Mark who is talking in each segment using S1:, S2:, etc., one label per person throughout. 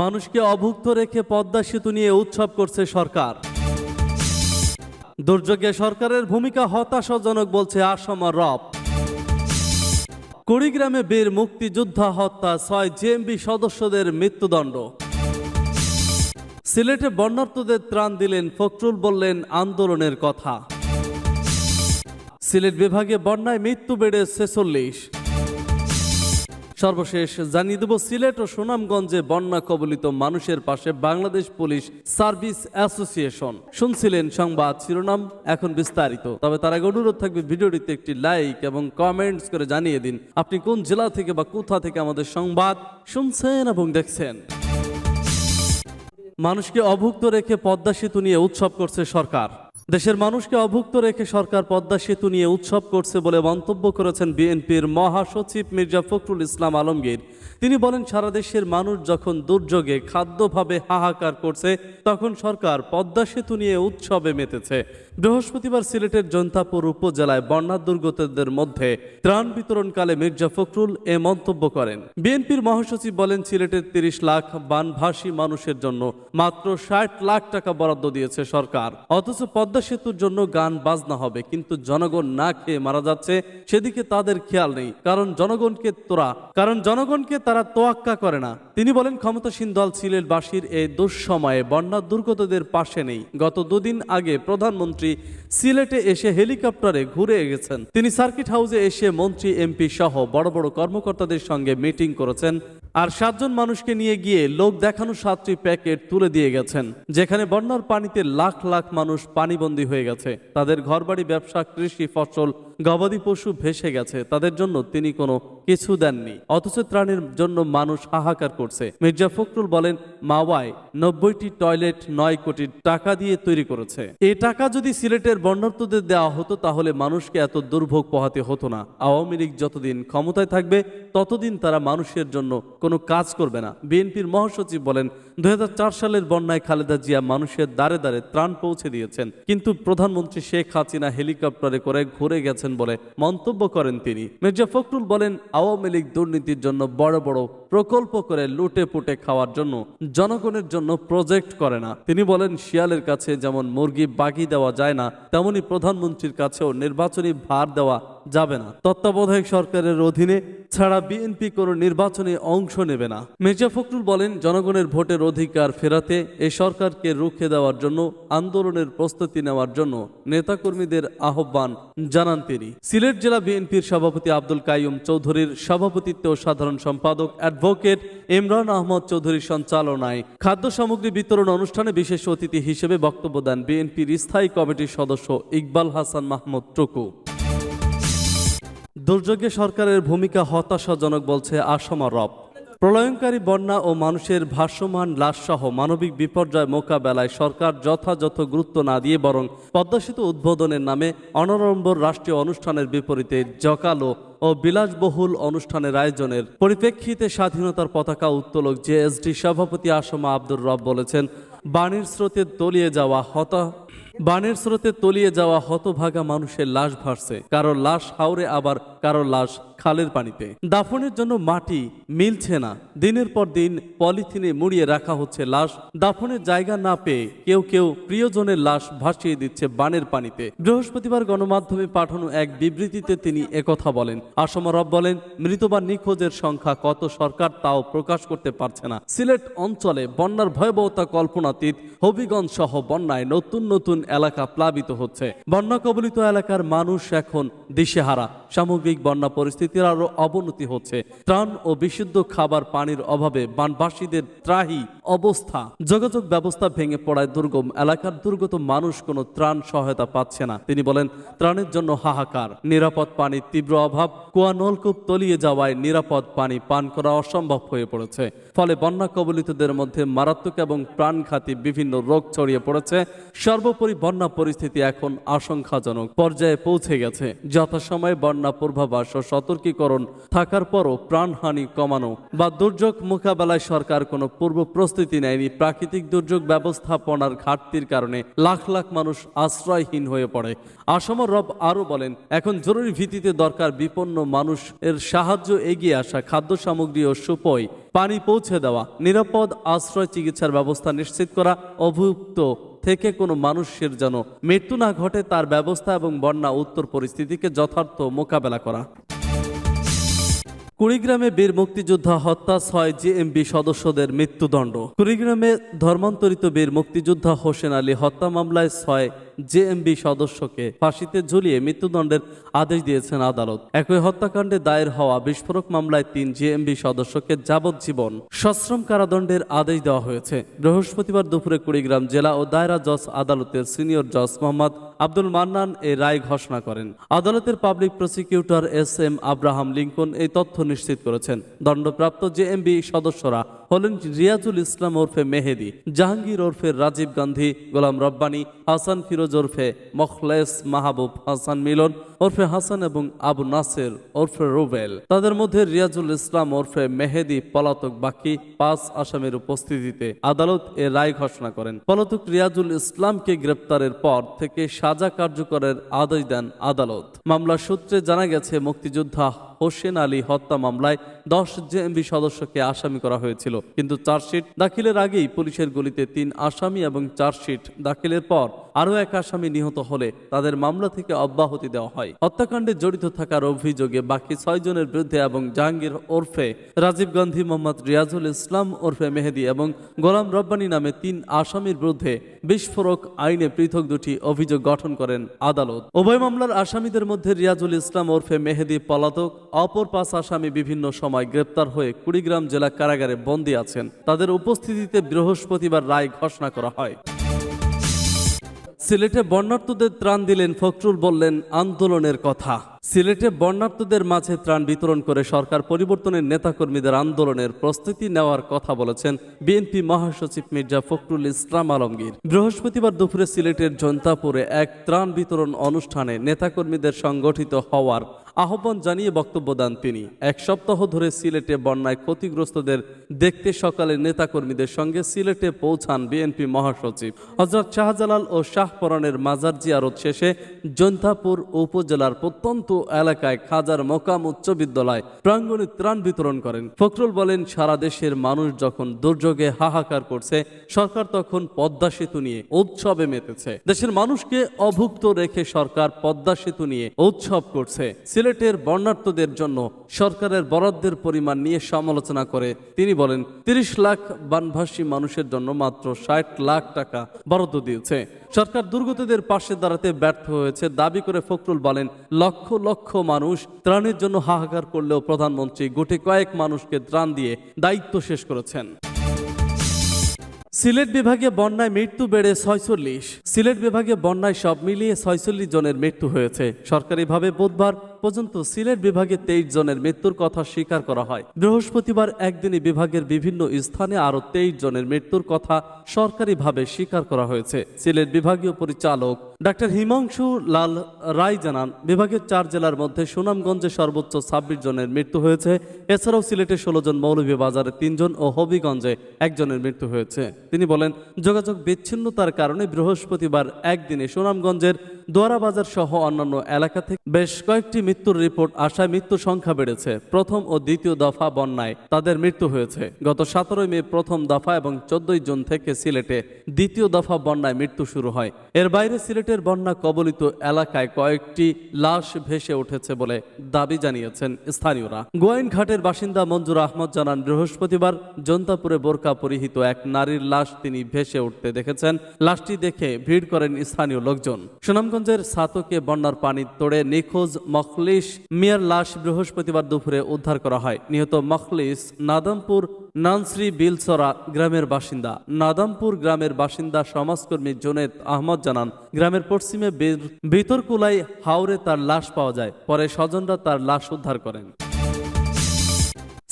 S1: মানুষকে অভুক্ত রেখে পদ্মা সেতু নিয়ে উৎসব করছে সরকার দুর্যোগে সরকারের ভূমিকা হতাশাজনক বলছে আসাম রব কুড়িগ্রামে বীর মুক্তিযোদ্ধা হত্যা ছয় জেএমবি সদস্যদের মৃত্যুদণ্ড সিলেটে বন্যার্থদের ত্রাণ দিলেন ফখরুল বললেন আন্দোলনের কথা সিলেট বিভাগে বন্যায় মৃত্যু বেড়ে ছেচল্লিশ সর্বশেষ জানিয়ে দেব সিলেট ও সুনামগঞ্জে বন্যা কবলিত মানুষের পাশে বাংলাদেশ পুলিশ সার্ভিস অ্যাসোসিয়েশন শুনছিলেন সংবাদ শিরোনাম এখন বিস্তারিত তবে তার আগে অনুরোধ থাকবে ভিডিওটিতে একটি লাইক এবং কমেন্টস করে জানিয়ে দিন আপনি কোন জেলা থেকে বা কোথা থেকে আমাদের সংবাদ শুনছেন এবং দেখছেন মানুষকে অভুক্ত রেখে পদ্মা সেতু নিয়ে উৎসব করছে সরকার দেশের মানুষকে অভুক্ত রেখে সরকার পদ্মা সেতু নিয়ে উৎসব করছে বলে মন্তব্য করেছেন বিএনপির মহাসচিব মির্জা ফখরুল ইসলাম আলমগীর তিনি বলেন সারা দেশের মানুষ যখন দুর্যোগে খাদ্যভাবে হাহাকার করছে তখন সরকার পদ্মা সেতু নিয়ে উৎসবে মেতেছে বৃহস্পতিবার সিলেটের জন্তাপুর উপজেলায় বন্যা দুর্গতদের মধ্যে ত্রাণ বিতরণকালে মির্জা ফখরুল এ মন্তব্য করেন বিএনপির মহাসচিব বলেন সিলেটের তিরিশ লাখ বানভাসী মানুষের জন্য মাত্র ষাট লাখ টাকা বরাদ্দ দিয়েছে সরকার অথচ পদ্মা সেতুর জন্য গান বাজনা হবে কিন্তু জনগণ না খেয়ে মারা যাচ্ছে সেদিকে তাদের খেয়াল নেই কারণ জনগণকে তোরা কারণ জনগণকে তারা তোয়াক্কা করে না তিনি বলেন ক্ষমতাসীন দল সিলেটবাসীর এই দুঃসময়ে বন্যা দুর্গতদের পাশে নেই গত দুদিন আগে প্রধানমন্ত্রী মন্ত্রী সিলেটে এসে হেলিকপ্টারে ঘুরে গেছেন তিনি সার্কিট হাউসে এসে মন্ত্রী এমপি সহ বড় বড় কর্মকর্তাদের সঙ্গে মিটিং করেছেন আর সাতজন মানুষকে নিয়ে গিয়ে লোক দেখানো সাতটি প্যাকেট তুলে দিয়ে গেছেন যেখানে বন্যার পানিতে লাখ লাখ মানুষ পানিবন্দী হয়ে গেছে তাদের ঘরবাড়ি ব্যবসা কৃষি ফসল গবাদি পশু ভেসে গেছে তাদের জন্য তিনি কোনো কিছু দেননি অথচ ত্রাণের জন্য মানুষ হাহাকার করছে মির্জা ফখরুল বলেন মাওয়ায় নব্বইটি টয়লেট নয় কোটি টাকা দিয়ে তৈরি করেছে এ টাকা যদি সিলেটের বন্যার্থদের দেওয়া হতো তাহলে মানুষকে এত দুর্ভোগ পোহাতে হতো না আওয়ামী লীগ যতদিন ক্ষমতায় থাকবে ততদিন তারা মানুষের জন্য কোনো কাজ করবে না বিএনপির মহাসচিব বলেন দু সালের বন্যায় খালেদা জিয়া মানুষের দ্বারে দ্বারে ত্রাণ পৌঁছে দিয়েছেন কিন্তু প্রধানমন্ত্রী শেখ হাসিনা হেলিকপ্টারে করে ঘুরে গেছেন বলে মন্তব্য করেন তিনি মির্জা ফখরুল বলেন আওয়ামী লীগ দুর্নীতির জন্য বড় বড় প্রকল্প করে লুটে পুটে খাওয়ার জন্য জনগণের জন্য প্রজেক্ট করে না তিনি বলেন শিয়ালের কাছে যেমন মুরগি বাগি দেওয়া যায় না তেমনি প্রধানমন্ত্রীর কাছেও নির্বাচনী ভার দেওয়া যাবে না তত্ত্বাবধায়ক সরকারের অধীনে ছাড়া বিএনপি কোনো নির্বাচনে অংশ নেবে না মির্জা ফখরুল বলেন জনগণের ভোটের অধিকার ফেরাতে এ সরকারকে রুখে দেওয়ার জন্য আন্দোলনের প্রস্তুতি নেওয়ার জন্য নেতাকর্মীদের আহ্বান জানান তিনি সিলেট জেলা বিএনপির সভাপতি আব্দুল কাইম চৌধুরীর সভাপতিত্বে ও সাধারণ সম্পাদক অ্যাডভোকেট ইমরান আহমদ চৌধুরীর সঞ্চালনায় খাদ্য সামগ্রী বিতরণ অনুষ্ঠানে বিশেষ অতিথি হিসেবে বক্তব্য দেন বিএনপির স্থায়ী কমিটির সদস্য ইকবাল হাসান মাহমুদ টুকু দুর্যোগে সরকারের ভূমিকা হতাশাজনক বলছে আসমা রব প্রলয়ঙ্কারী বন্যা ও মানুষের লাশ লাশসহ মানবিক বিপর্যয় মোকাবেলায় সরকার যথাযথ গুরুত্ব না দিয়ে বরং পদ্মাসিত উদ্বোধনের নামে অনারম্বর রাষ্ট্রীয় অনুষ্ঠানের বিপরীতে জকালো ও বিলাসবহুল অনুষ্ঠানের আয়োজনের পরিপ্রেক্ষিতে স্বাধীনতার পতাকা উত্তোলক জেএসডি সভাপতি আসমা আব্দুর রব বলেছেন বাণীর স্রোতে তলিয়ে যাওয়া হতা বানের স্রোতে তলিয়ে যাওয়া হতভাগা মানুষের লাশ ভাসছে কারো লাশ হাওড়ে আবার কারো লাশ খালের পানিতে দাফনের জন্য মাটি মিলছে না দিনের পর দিন পলিথিনে মুড়িয়ে রাখা হচ্ছে লাশ দাফনের জায়গা না পেয়ে কেউ কেউ প্রিয়জনের লাশ ভাসিয়ে দিচ্ছে বানের পানিতে বৃহস্পতিবার গণমাধ্যমে পাঠানো এক বিবৃতিতে তিনি একথা বলেন আসমরব বলেন মৃত বা নিখোঁজের সংখ্যা কত সরকার তাও প্রকাশ করতে পারছে না সিলেট অঞ্চলে বন্যার ভয়াবহতা কল্পনাতীত হবিগঞ্জ সহ বন্যায় নতুন নতুন এলাকা প্লাবিত হচ্ছে বন্যা কবলিত এলাকার মানুষ এখন দিশেহারা সামগ্রিক বন্যা পরিস্থিতি পরিস্থিতির আরও অবনতি হচ্ছে ত্রাণ ও বিশুদ্ধ খাবার পানির অভাবে বানবাসীদের ত্রাহি অবস্থা যোগাযোগ ব্যবস্থা ভেঙে পড়ায় দুর্গম এলাকার দুর্গত মানুষ কোনো ত্রাণ সহায়তা পাচ্ছে না তিনি বলেন ত্রাণের জন্য হাহাকার নিরাপদ পানির তীব্র অভাব কুয়া নলকূপ তলিয়ে যাওয়ায় নিরাপদ পানি পান করা অসম্ভব হয়ে পড়েছে ফলে বন্যা কবলিতদের মধ্যে মারাত্মক এবং প্রাণঘাতী বিভিন্ন রোগ ছড়িয়ে পড়েছে সর্বোপরি বন্যা পরিস্থিতি এখন আশঙ্কাজনক পর্যায়ে পৌঁছে গেছে যথাসময়ে বন্যা পূর্বাভাস ও শত সতর্কীকরণ থাকার পরও প্রাণহানি কমানো বা দুর্যোগ মোকাবেলায় সরকার কোনো পূর্ব প্রস্তুতি নেয়নি প্রাকৃতিক দুর্যোগ ব্যবস্থাপনার ঘাটতির কারণে লাখ লাখ মানুষ আশ্রয়হীন হয়ে পড়ে আসামর রব আরও বলেন এখন জরুরি ভিত্তিতে দরকার বিপন্ন মানুষ এর সাহায্য এগিয়ে আসা খাদ্য সামগ্রী ও সুপয় পানি পৌঁছে দেওয়া নিরাপদ আশ্রয় চিকিৎসার ব্যবস্থা নিশ্চিত করা অভুক্ত থেকে কোনো মানুষের যেন মৃত্যু না ঘটে তার ব্যবস্থা এবং বন্যা উত্তর পরিস্থিতিকে যথার্থ মোকাবেলা করা কুড়িগ্রামে বীর মুক্তিযোদ্ধা হত্যা ছয় জিএমবি সদস্যদের মৃত্যুদণ্ড কুড়িগ্রামে ধর্মান্তরিত বীর মুক্তিযোদ্ধা হোসেন আলী হত্যা মামলায় ছয় জেএমবি সদস্যকে ফাঁসিতে ঝুলিয়ে মৃত্যুদণ্ডের আদেশ দিয়েছেন আদালত একই হত্যাকাণ্ডে দায়ের হওয়া বিস্ফোরক মামলায় তিন জেএমবি সদস্যকে যাবজ্জীবন সশ্রম কারাদণ্ডের আদেশ দেওয়া হয়েছে বৃহস্পতিবার দুপুরে কুড়িগ্রাম জেলা ও দায়রা জজ আদালতের সিনিয়র জজ মোহাম্মদ আব্দুল মান্নান এই রায় ঘোষণা করেন আদালতের public prosecutor S M Abraham Lincoln এই তথ্য নিশ্চিত করেছেন দণ্ডপ্রাপ্ত জেএমবি সদস্যরা হলেন রিয়াজুল ইসলাম ওরফে মেহেদি জাহাঙ্গীর ওরফে রাজীব গান্ধী গোলাম রব্বানি হাসান ফিরোজ ফিরোজ ওরফে মখলেস মাহবুব হাসান মিলন ওরফে হাসান এবং আবু নাসের ওরফে রুবেল তাদের মধ্যে রিয়াজুল ইসলাম ওরফে মেহেদি পলাতক বাকি পাঁচ আসামির উপস্থিতিতে আদালত এ রায় ঘোষণা করেন পলাতক রিয়াজুল ইসলামকে গ্রেপ্তারের পর থেকে সাজা কার্যকরের আদেশ দেন আদালত মামলা সূত্রে জানা গেছে মুক্তিযোদ্ধা হোসেন আলী হত্যা মামলায় দশ জেএমবি সদস্যকে আসামি করা হয়েছিল কিন্তু চার্জশিট দাখিলের আগেই পুলিশের গুলিতে তিন আসামি এবং চার্জশিট দাখিলের পর আরও এক আসামি নিহত হলে তাদের মামলা থেকে অব্যাহতি দেওয়া হয় হত্যাকাণ্ডে জড়িত থাকার অভিযোগে বাকি ছয়জনের বিরুদ্ধে এবং জাহাঙ্গীর ওরফে রাজীব গান্ধী মোহাম্মদ রিয়াজুল ইসলাম ওরফে মেহেদি এবং গোলাম রব্বানি নামে তিন আসামির বিরুদ্ধে বিস্ফোরক আইনে পৃথক দুটি অভিযোগ গঠন করেন আদালত উভয় মামলার আসামিদের মধ্যে রিয়াজুল ইসলাম ওরফে মেহেদি পলাতক অপর পাঁচ আসামি বিভিন্ন সময় গ্রেপ্তার হয়ে কুড়িগ্রাম জেলা কারাগারে বন্দী আছেন তাদের উপস্থিতিতে বৃহস্পতিবার রায় ঘোষণা করা হয় সিলেটে বন্যার্থদের ত্রাণ দিলেন ফখরুল বললেন আন্দোলনের কথা সিলেটে বন্যার্থদের মাঝে ত্রাণ বিতরণ করে সরকার পরিবর্তনের নেতাকর্মীদের আন্দোলনের প্রস্তুতি নেওয়ার কথা বলেছেন বিএনপি মহাসচিব মির্জা ফখরুল ইসলাম আলমগীর বৃহস্পতিবার দুপুরে সিলেটের জনতাপুরে এক ত্রাণ বিতরণ অনুষ্ঠানে নেতাকর্মীদের সংগঠিত হওয়ার আহ্বান জানিয়ে বক্তব্য দেন তিনি এক সপ্তাহ ধরে সিলেটে বন্যায় ক্ষতিগ্রস্তদের দেখতে সকালে নেতাকর্মীদের সঙ্গে সিলেটে পৌঁছান বিএনপি মহাসচিব হজরত শাহজালাল ও শাহপরানের মাজার জিয়ারত শেষে জন্ধাপুর উপজেলার প্রত্যন্ত এলাকায় খাজার মকাম উচ্চ বিদ্যালয় প্রাঙ্গণে ত্রাণ বিতরণ করেন ফখরুল বলেন সারা দেশের মানুষ যখন দুর্যোগে হাহাকার করছে সরকার তখন পদ্মা সেতু নিয়ে উৎসবে মেতেছে দেশের মানুষকে অভুক্ত রেখে সরকার পদ্মা সেতু নিয়ে উৎসব করছে সিলেটের বর্ণার্থদের জন্য সরকারের বরাদ্দের পরিমাণ নিয়ে সমালোচনা করে তিনি বলেন তিরিশ লাখ বানভাসী মানুষের জন্য মাত্র ষাট লাখ টাকা বরাদ্দ দিয়েছে সরকার দুর্গতদের পাশে দাঁড়াতে ব্যর্থ হয়েছে দাবি করে ফখরুল বলেন লক্ষ লক্ষ মানুষ ত্রাণের জন্য হাহাকার করলেও প্রধানমন্ত্রী গোটে কয়েক মানুষকে ত্রাণ দিয়ে দায়িত্ব শেষ করেছেন সিলেট বিভাগে বন্যায় মৃত্যু বেড়ে ছয়চল্লিশ সিলেট বিভাগে বন্যায় সব মিলিয়ে ছয়চল্লিশ জনের মৃত্যু হয়েছে সরকারিভাবে বুধবার পর্যন্ত সিলেট বিভাগে তেইশ জনের মৃত্যুর কথা স্বীকার করা হয় বৃহস্পতিবার একদিনে বিভাগের বিভিন্ন স্থানে আরও তেইশ জনের মৃত্যুর কথা সরকারিভাবে স্বীকার করা হয়েছে সিলেট বিভাগীয় পরিচালক ডাক্তার হিমাংশু লাল রায় জানান বিভাগের চার জেলার মধ্যে সুনামগঞ্জে সর্বোচ্চ ছাব্বিশ জনের মৃত্যু হয়েছে এছাড়াও সিলেটে ষোলো জন মৌলভীবাজারে তিনজন ও হবিগঞ্জে একজনের মৃত্যু হয়েছে তিনি বলেন যোগাযোগ বিচ্ছিন্নতার কারণে বৃহস্পতিবার একদিনে সুনামগঞ্জের দোয়ারাবাজার সহ অন্যান্য এলাকা থেকে বেশ কয়েকটি মৃত্যুর রিপোর্ট আসায় মৃত্যু সংখ্যা বেড়েছে প্রথম ও দ্বিতীয় দফা বন্যায় তাদের মৃত্যু হয়েছে গত সতেরোই মে প্রথম দফা এবং চোদ্দই জুন থেকে সিলেটে দ্বিতীয় দফা বন্যায় মৃত্যু শুরু হয় এর বাইরে সিলেটের বন্যা কবলিত এলাকায় কয়েকটি লাশ ভেসে উঠেছে বলে দাবি জানিয়েছেন স্থানীয়রা গোয়াইনঘাটের বাসিন্দা মঞ্জুর আহমদ জানান বৃহস্পতিবার জন্তাপুরে বোরকা পরিহিত এক নারীর লাশ তিনি ভেসে উঠতে দেখেছেন লাশটি দেখে ভিড় করেন স্থানীয় লোকজন সুনামগঞ্জ নারায়ণগঞ্জের সাতকে বন্যার পানি তোড়ে নিখোঁজ মখলিস মিয়ার লাশ বৃহস্পতিবার দুপুরে উদ্ধার করা হয় নিহত মখলিস নাদামপুর নানশ্রী বিলসরা গ্রামের বাসিন্দা নাদামপুর গ্রামের বাসিন্দা সমাজকর্মী জোনেদ আহমদ জানান গ্রামের পশ্চিমে ভিতরকুলাই হাওরে তার লাশ পাওয়া যায় পরে স্বজনরা তার লাশ উদ্ধার করেন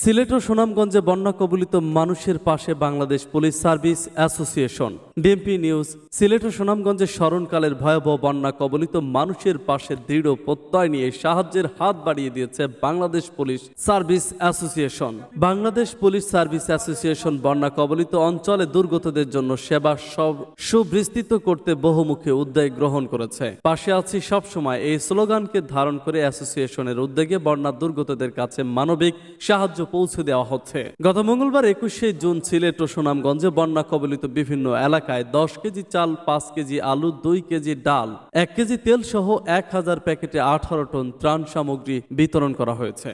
S1: সিলেট ও সুনামগঞ্জে বন্যা কবলিত মানুষের পাশে Bangladesh police service association BMP news Sylhet ও সুনামগঞ্জের স্মরণকালের ভয়াবহ বন্যা কবলিত মানুষের পাশে দৃঢ় প্রত্যয় নিয়ে সাহায্যের হাত বাড়িয়ে দিয়েছে Bangladesh police service association Bangladesh police service association বন্যা কবলিত অঞ্চলে দুর্গতদের জন্য সেবা সব সুবিস্তৃত করতে বহুমুখী উদ্যোগ গ্রহণ করেছে পাশে আছি সবসময় এই স্লোগানকে ধারণ করে অ্যাসোসিয়েশনের উদ্যোগে বন্যা দুর্গতদের কাছে মানবিক সাহায্য পৌঁছে দেওয়া হচ্ছে গত মঙ্গলবার একুশে জুন সিলেট ও সুনামগঞ্জে বন্যা কবলিত বিভিন্ন এলাকা টাকায় দশ কেজি চাল পাঁচ কেজি আলু দুই কেজি ডাল এক কেজি তেল সহ এক হাজার প্যাকেটে আঠারো টন ত্রাণ সামগ্রী বিতরণ করা হয়েছে